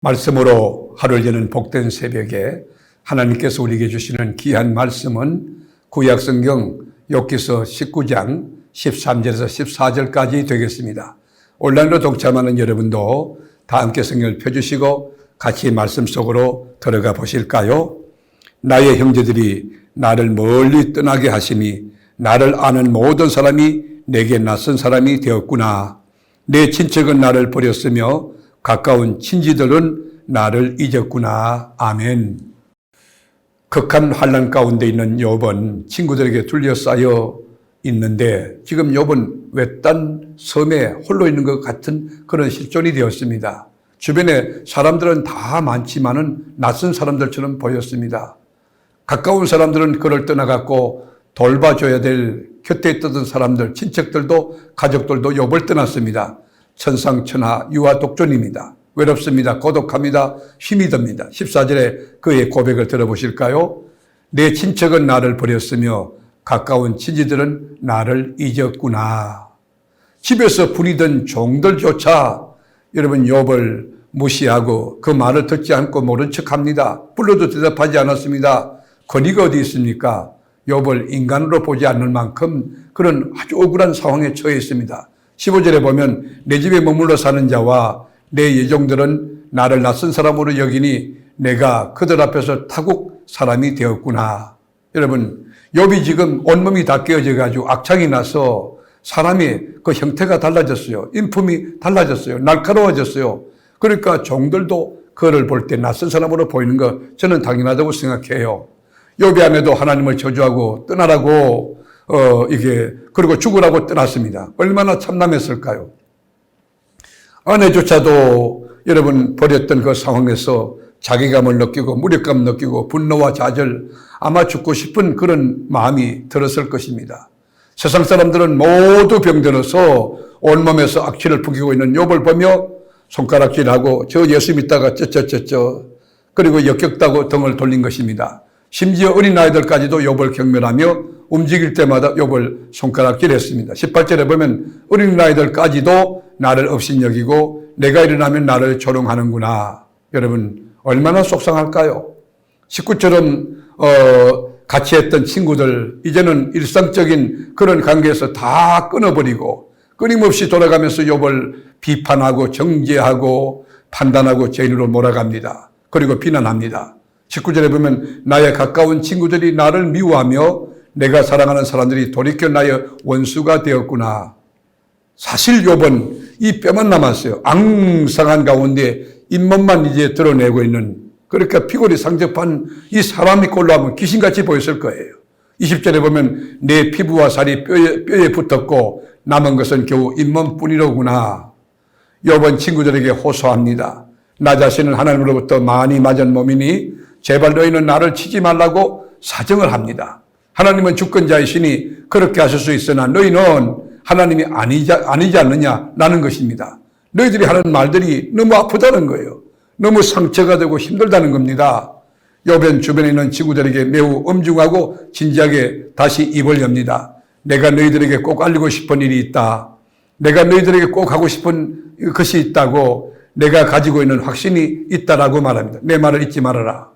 말씀으로 하루를 여는 복된 새벽에 하나님께서 우리에게 주시는 귀한 말씀은 구약성경 욥기서 19장 13절에서 14절까지 되겠습니다. 온라인으로 동참하는 여러분도 다 함께 성경을 펴주시고 같이 말씀 속으로 들어가 보실까요? 나의 형제들이 나를 멀리 떠나게 하심이 나를 아는 모든 사람이 내게 낯선 사람이 되었구나. 내 친척은 나를 버렸으며 가까운 친지들은 나를 잊었구나. 아멘. 극한 환란 가운데 있는 욥은 친구들에게 둘러싸여 있는데 지금 욥은 외딴 섬에 홀로 있는 것 같은 그런 실존이 되었습니다. 주변에 사람들은 다 많지만은 낯선 사람들처럼 보였습니다. 가까운 사람들은 그를 떠나갔고 돌봐줘야 될 곁에 있던 사람들, 친척들도 가족들도 욥을 떠났습니다. 천상천하 유아 독존입니다. 외롭습니다. 고독합니다. 힘이 듭니다. 14절에 그의 고백을 들어보실까요? 내 친척은 나를 버렸으며 가까운 친지들은 나를 잊었구나. 집에서 부리던 종들조차 여러분 욥을 무시하고 그 말을 듣지 않고 모른 척합니다. 불러도 대답하지 않았습니다. 권위가 어디 있습니까? 욥을 인간으로 보지 않는 만큼 그런 아주 억울한 상황에 처해 있습니다. 15절에 보면 내 집에 머물러 사는 자와 내 예종들은 나를 낯선 사람으로 여기니 내가 그들 앞에서 타국 사람이 되었구나. 여러분, 욥이 지금 온몸이 다 깨어져 가지고 악창이 나서 사람이 그 형태가 달라졌어요. 인품이 달라졌어요. 날카로워졌어요. 그러니까 종들도 그를 볼 때 낯선 사람으로 보이는 거 저는 당연하다고 생각해요. 욥이 안에도 하나님을 저주하고 떠나라고 어 이게 그리고 죽으라고 떠났습니다. 얼마나 참남했을까요? 아내조차도 여러분 버렸던 그 상황에서 자기감을 느끼고 무력감 느끼고 분노와 좌절 아마 죽고 싶은 그런 마음이 들었을 것입니다. 세상 사람들은 모두 병들어서 온몸에서 악취를 풍기고 있는 욥을 보며 손가락질하고 저 예수 믿다가 쩌쩌쩌쩌 그리고 역겹다고 등을 돌린 것입니다. 심지어 어린 아이들까지도 욥을 경멸하며 움직일 때마다 욥을 손가락질했습니다. 18절에 보면 어린아이들까지도 나를 업신여기고 내가 일어나면 나를 조롱하는구나. 여러분 얼마나 속상할까요? 식구처럼 어, 같이 했던 친구들 이제는 일상적인 그런 관계에서 다 끊어버리고 끊임없이 돌아가면서 욥을 비판하고 정죄하고 판단하고 죄인으로 몰아갑니다. 그리고 비난합니다. 19절에 보면 나의 가까운 친구들이 나를 미워하며 내가 사랑하는 사람들이 돌이켜 나의 원수가 되었구나. 사실 욥은 이 뼈만 남았어요. 앙상한 가운데 잇몸만 이제 드러내고 있는 그러니까 피골이 상접한 이 사람이 꼴로 하면 귀신같이 보였을 거예요. 20절에 보면 내 피부와 살이 뼈에, 뼈에 붙었고 남은 것은 겨우 잇몸뿐이로구나. 욥은 친구들에게 호소합니다. 나 자신은 하나님으로부터 많이 맞은 몸이니 제발 너희는 나를 치지 말라고 사정을 합니다. 하나님은 주권자이시니 그렇게 하실 수 있으나 너희는 하나님이 아니지, 아니지 않느냐 라는 것입니다. 너희들이 하는 말들이 너무 아프다는 거예요. 너무 상처가 되고 힘들다는 겁니다. 요변 주변에 있는 친구들에게 매우 엄중하고 진지하게 다시 입을 엽니다. 내가 너희들에게 꼭 알리고 싶은 일이 있다. 내가 너희들에게 꼭 하고 싶은 것이 있다고 내가 가지고 있는 확신이 있다라고 말합니다. 내 말을 잊지 말아라.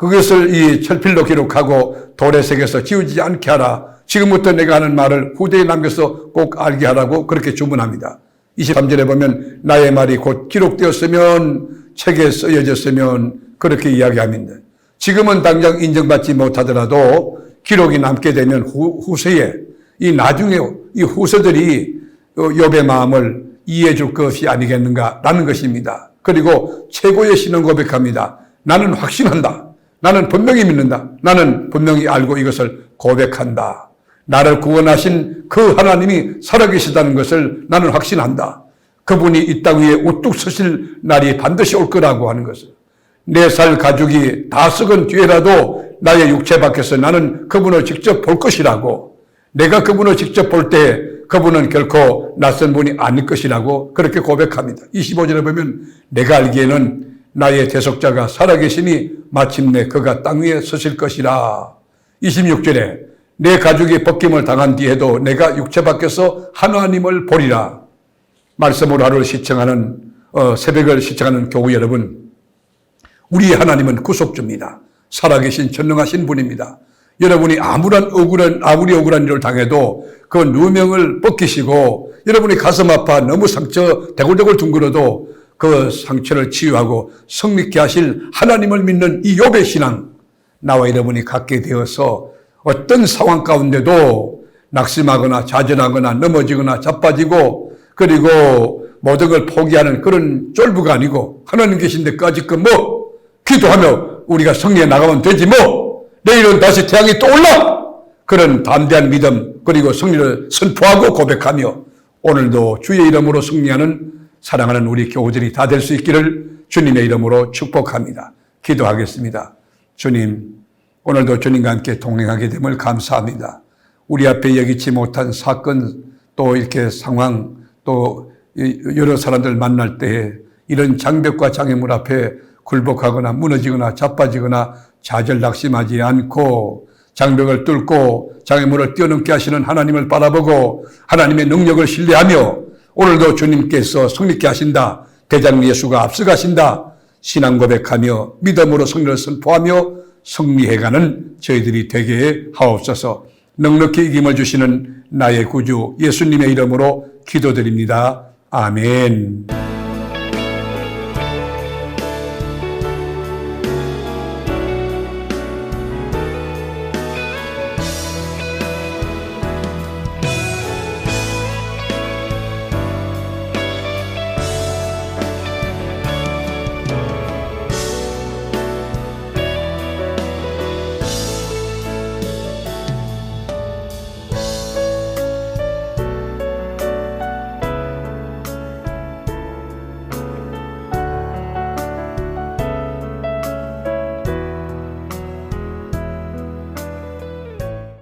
그것을 이 철필로 기록하고 돌에 새겨서 지우지 않게 하라. 지금부터 내가 하는 말을 후대에 남겨서 꼭 알게 하라고 그렇게 주문합니다. 23절에 보면 나의 말이 곧 기록되었으면 책에 쓰여졌으면 그렇게 이야기합니다. 지금은 당장 인정받지 못하더라도 기록이 남게 되면 후, 후세에 이 나중에 이 후세들이 욥의 마음을 이해해 줄 것이 아니겠는가라는 것입니다. 그리고 최고의 신은 고백합니다. 나는 확신한다. 나는 분명히 믿는다. 나는 분명히 알고 이것을 고백한다. 나를 구원하신 그 하나님이 살아계시다는 것을 나는 확신한다. 그분이 이 땅 위에 우뚝 서실 날이 반드시 올 거라고 하는 것을. 내살 가족이 다 썩은 뒤에라도 나의 육체 밖에서 나는 그분을 직접 볼 것이라고. 내가 그분을 직접 볼 때 그분은 결코 낯선 분이 아닐 것이라고 그렇게 고백합니다. 25절에 보면 내가 알기에는 나의 대속자가 살아계시니 마침내 그가 땅 위에 서실 것이라. 26절에 내 가족이 벗김을 당한 뒤에도 내가 육체 밖에서 하나님을 보리라. 말씀으로 하루를 시청하는 어, 새벽을 시청하는 교우 여러분, 우리 하나님은 구속주입니다. 살아계신 전능하신 분입니다. 여러분이 아무런 억울한, 아무리 억울한 일을 당해도 그 누명을 벗기시고 여러분이 가슴 아파 너무 상처 대굴대굴 둥그러도 그 상처를 치유하고 성립케 하실 하나님을 믿는 이 욥의 신앙 나와 여러분이 갖게 되어서 어떤 상황 가운데도 낙심하거나 좌절하거나 넘어지거나 자빠지고 그리고 모든 걸 포기하는 그런 쫄부가 아니고 하나님 계신 데까지 그뭐 기도하며 우리가 성리에 나가면 되지 뭐. 내일은 다시 태양이 또 올라! 그런 담대한 믿음 그리고 승리를 선포하고 고백하며 오늘도 주의 이름으로 승리하는 사랑하는 우리 교우들이 다 될 수 있기를 주님의 이름으로 축복합니다. 기도하겠습니다. 주님 오늘도 주님과 함께 동행하게 됨을 감사합니다. 우리 앞에 여기지 못한 사건 또 이렇게 상황 또 여러 사람들 만날 때에 이런 장벽과 장애물 앞에 굴복하거나 무너지거나 자빠지거나 좌절 낙심하지 않고 장벽을 뚫고 장애물을 뛰어넘게 하시는 하나님을 바라보고 하나님의 능력을 신뢰하며 오늘도 주님께서 승리케 하신다. 대장 예수가 앞서가신다. 신앙 고백하며 믿음으로 승리를 선포하며 승리해가는 저희들이 되게 하옵소서. 넉넉히 이김을 주시는 나의 구주 예수님의 이름으로 기도드립니다. 아멘.